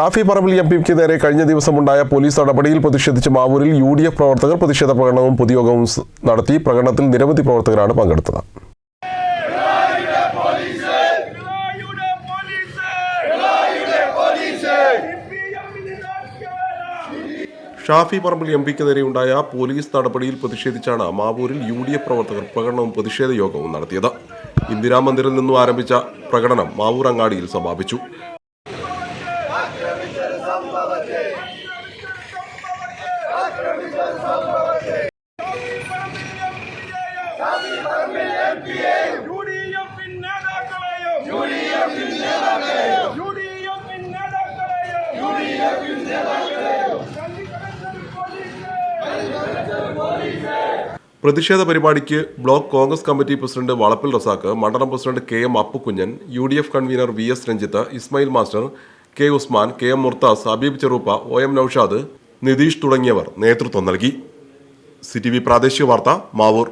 Shafi Parambil M പിക്ക് നേരെ കഴിഞ്ഞ ദിവസമുണ്ടായ police നടപടിയിൽ പ്രതിഷേധിച്ച് മാവൂരിൽ യു ഡി എഫ് പ്രവർത്തകർ പ്രതിഷേധ പ്രകടനവും പൊതുയോഗവും നടത്തി പ്രകടനത്തിൽ നിരവധി പ്രവർത്തകരാണ് പങ്കെടുത്തത്. ഷാഫി പറമ്പിൽ എം പിക്ക് നേരെയുണ്ടായ പോലീസ് നടപടിയിൽ പ്രതിഷേധിച്ചാണ് മാവൂരിൽ യു ഡി എഫ് പ്രവർത്തകർ പ്രകടനവും പ്രതിഷേധ യോഗവും നടത്തിയത്. ഇന്ദിരാമന്ദിറിൽ നിന്നും ആരംഭിച്ച പ്രകടനം മാവൂർ അങ്ങാടിയിൽ സമാപിച്ചു. യുഡിഎഫിൻ നേതാക്കളെയും പ്രതിഷേധ പരിപാടിക്ക് block Congress committee president Valappil Razak മണ്ഡലം president K M Appukunjan U D F convener V S Ranjith Ismail master K Usman K M Murthas Abeeb Cheruppa O M Naushad Nitish തുടങ്ങിയവർ നേതൃത്വം നൽകി. സി ടി വി പ്രാദേശിക വാർത്ത മാവൂർ.